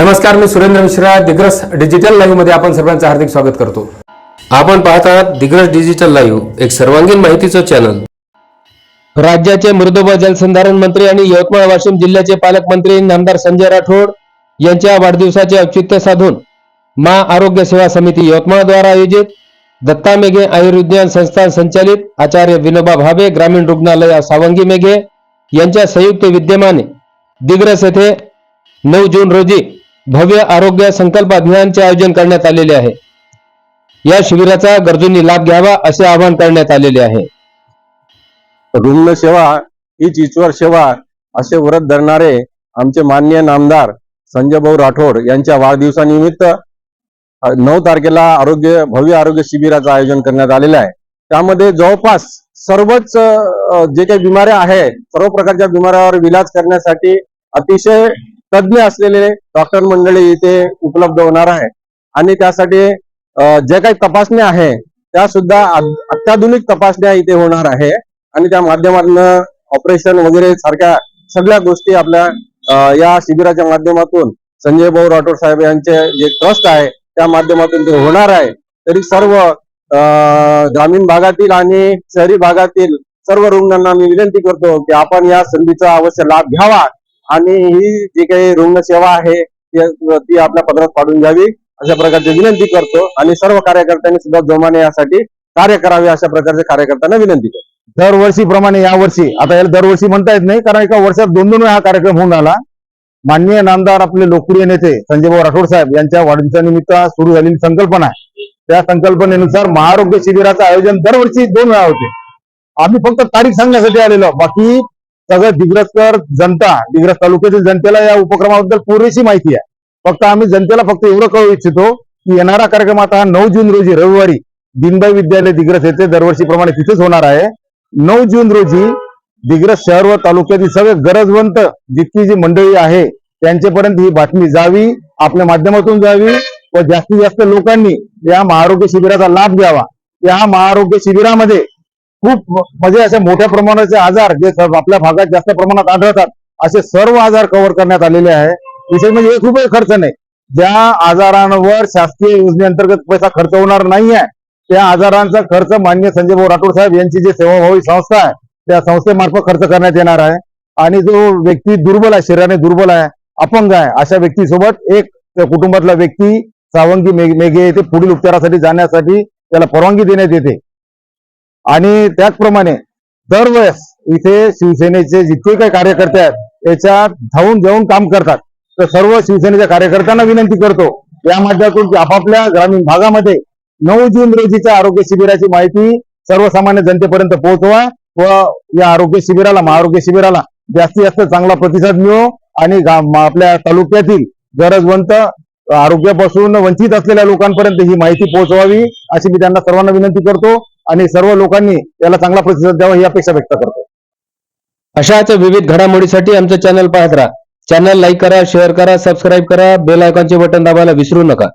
नमस्कार मी सुरेंद्र मिश्रा दिग्रस डिजिटल लाईव्हमध्ये आपण सर्वांचं हार्दिक स्वागत करतो. आपण पाहत आहात दिग्रस डिजिटल लाईव्ह एक सर्वांगीण माहितीचं चॅनल राज्याचे मृदुबळ जलसंधारण मंत्री आणि यवतमाळ वाशिम जिल्ह्याचे पालकमंत्री नामदार संजय राठोड यांच्या वाढदिवसाचे औचित्य साधून मा आरोग्य सेवा समिती यवतमाळ द्वारा आयोजित दत्ता मेघे आयुर्विज्ञान संस्थान संचालित आचार्य विनोबा भावे ग्रामीण रुग्णालय सावंगी मेघे यांच्या संयुक्त विद्यमाने दिग्रस येथे नऊ जून रोजी भव्य आरोग्य संकल्प अभियानचे आयोजन करण्यात आलेले आहे. या शिबिराचा गरजूंनी लाभ घ्यावा असे आवाहन करण्यात आलेले आहे. रुग्ण सेवा हीच ईश्वर सेवा असे व्रत धरणारे आमचे माननीय नामदार संजय भाऊ राठोड यांच्या वाढदिवसानिमित्त नऊ तारखेला आरोग्य भव्य आरोग्य शिबिराचं आयोजन करण्यात आलेलं आहे. त्यामध्ये जवळपास सर्वच जे काही बिमाऱ्या आहे सर्व प्रकारच्या बिमाऱ्यावर विलाज करण्यासाठी अतिशय तज्ज्ञ असलेले डॉक्टर मंडळी इथे उपलब्ध होणार आहे. आणि त्यासाठी जे काही तपासण्या आहे त्या सुद्धा अत्याधुनिक तपासण्या इथे होणार आहे. आणि त्या माध्यमातून ऑपरेशन वगैरे सारख्या सगळ्या गोष्टी आपल्या या शिबिराच्या माध्यमातून संजय भाऊ राठोड साहेब यांचे जे ट्रस्ट आहे त्या माध्यमातून ते होणार आहे. तरी सर्व अ, ग्रामीण भागातील आणि शहरी भागातील सर्व रुग्णांना मी विनंती करतो की आपण या संधीचा अवश्य लाभ घ्यावा. आणि ही जी काही रुग्ण सेवा आहे ती आपल्या पदरात पाडून घ्यावी अशा प्रकारची विनंती करतो. आणि सर्व कार्यकर्त्यांनी सुद्धा जोमाने यासाठी कार्य करावे अशा प्रकारचे कार्यकर्त्यांना विनंती करतो. दरवर्षीप्रमाणे यावर्षी आता याला दरवर्षी म्हणता येत नाही कारण एका वर्षात दोन दोन वेळा हा कार्यक्रम होऊन आला. माननीय नामदार आपले लोकप्रिय नेते संजयभाऊ राठोड साहेब यांच्या वाढदिवसानिमित्त सुरू झालेली संकल्पना आहे. त्या संकल्पनेनुसार महाआरोग्य शिबिराचं आयोजन दरवर्षी दोन वेळा होते. आम्ही फक्त तारीख सांगण्यासाठी आलेलो. बाकी सगळं दिग्रजकर जनता दिग्रज तालुक्यातील जनतेला या उपक्रमाबद्दल पुरेशी माहिती आहे. फक्त आम्ही जनतेला फक्त एवढं कळू इच्छितो की येणारा कार्यक्रम आता नऊ जून रोजी रविवारी दिनबाई विद्यालय दिग्रस येथे दरवर्षीप्रमाणे तिथेच होणार आहे. नऊ जून रोजी दिग्रस शहर व तालुक्यातील सगळे गरजवंत जितकी जी मंडळी आहे त्यांच्यापर्यंत ही बातमी जावी आपल्या माध्यमातून जावी व जास्तीत जास्त लोकांनी या महाआरोग्य शिबिराचा लाभ घ्यावा. या महाआरोग्य शिबिरामध्ये खूप म्हणजे अशा मोठ्या प्रमाणाचे आजार जे आपल्या भागात जास्त प्रमाणात आढळतात असे सर्व आजार कव्हर करण्यात आलेले आहे. विशेष म्हणजे एक रुपये खर्च नाही. ज्या आजारांवर शासकीय योजनेअंतर्गत पैसा खर्च होणार नाही आहे त्या आजारांचा खर्च मान्य संजय भाऊ राठोड साहेब यांची जी सेवाभावी संस्था आहे त्या संस्थेमार्फत खर्च करण्यात येणार आहे. आणि जो व्यक्ती दुर्बल आहे शरीराने दुर्बल आहे अपंग आहे अशा व्यक्तीसोबत एक कुटुंबातला व्यक्ती सावंगी मेघ- मेघे येथे पुढील उपचारासाठी जाण्यासाठी त्याला परवानगी देण्यात येते. आणि त्याचप्रमाणे दरवेळेस इथे शिवसेनेचे जितके काही कार्यकर्ते आहेत याच्यात धावून जाऊन काम करतात. तर सर्व शिवसेनेच्या कार्यकर्त्यांना विनंती करतो या माध्यमातून की आपापल्या ग्रामीण भागामध्ये नऊ जून रोजीच्या आरोग्य शिबिराची माहिती सर्वसामान्य जनतेपर्यंत पोहोचवा व या आरोग्य शिबिराला महाआरोग्य शिबिराला जास्तीत जास्त चांगला प्रतिसाद मिळो आणि आपल्या तालुक्यातील गरजवंत आरोग्यापासून वंचित असलेल्या लोकांपर्यंत ही माहिती पोहोचवावी अशी मी त्यांना सर्वांना विनंती करतो. आणि सर्व लोकांनी याला चांगला प्रतिसाद द्यावा ही अपेक्षा व्यक्त करतो. अशाच विविध घडामोडीसाठी आमचं चॅनल पाहत राहा. चॅनल लाईक करा शेअर करा सबस्क्राईब करा. बेल आयकॉनचे बटन दाबायला विसरू नका.